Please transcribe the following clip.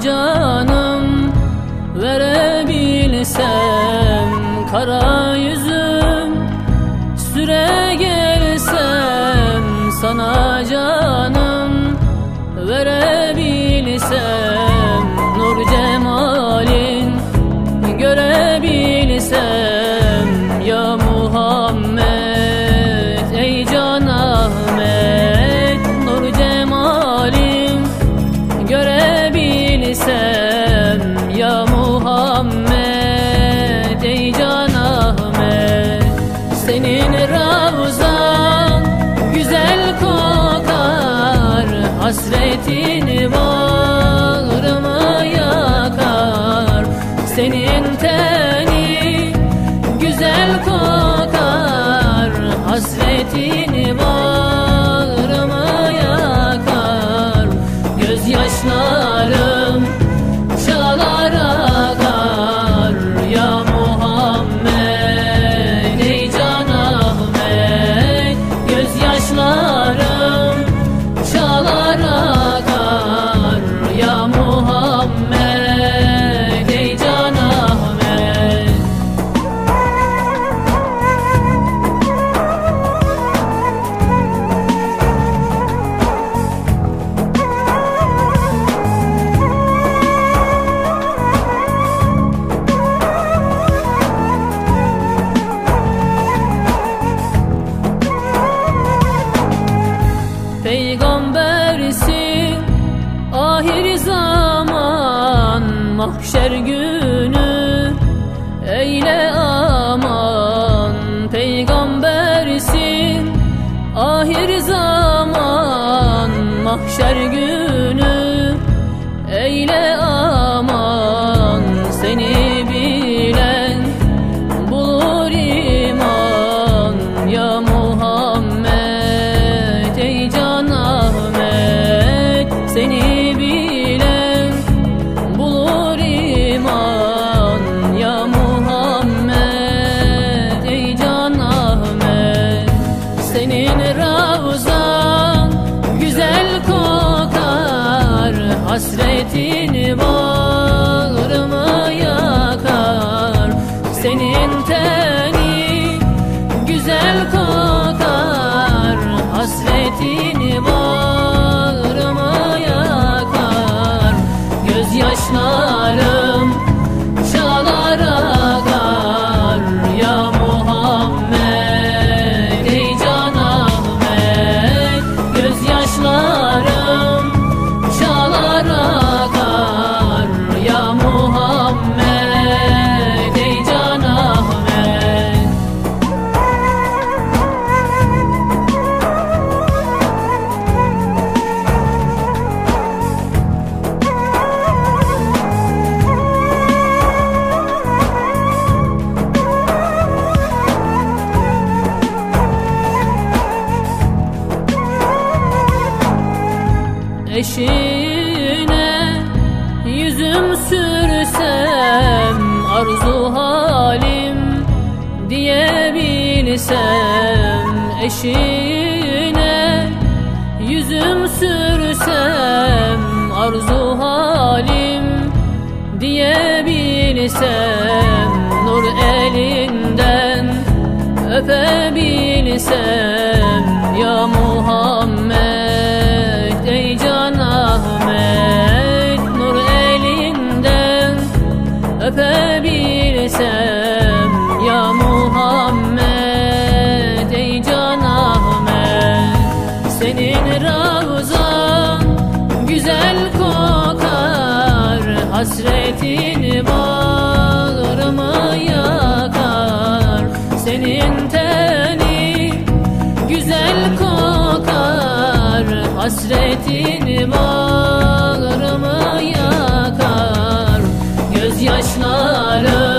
canım verebilsem Kara yüzüm süre gelsem Sana canım verebilsem hasretini bağrıma yakar. Senin teni güzel kokar. Hasretini bağrıma yakar. Gözyaşlar mahşer günü senin ravzan. Güzel kokar hasretin bağrımı yakar. Senin ter eşine Yüzüm sürsem arzu halim Diyebilsem eşine Yüzüm sürsem arzu halim Diyebilsem nur elinden öpebilsem yağmur Hasretini bağrıma yakar. Senin tenin güzel kokar. Hasretini bağrıma yakar. Gözyaşlarım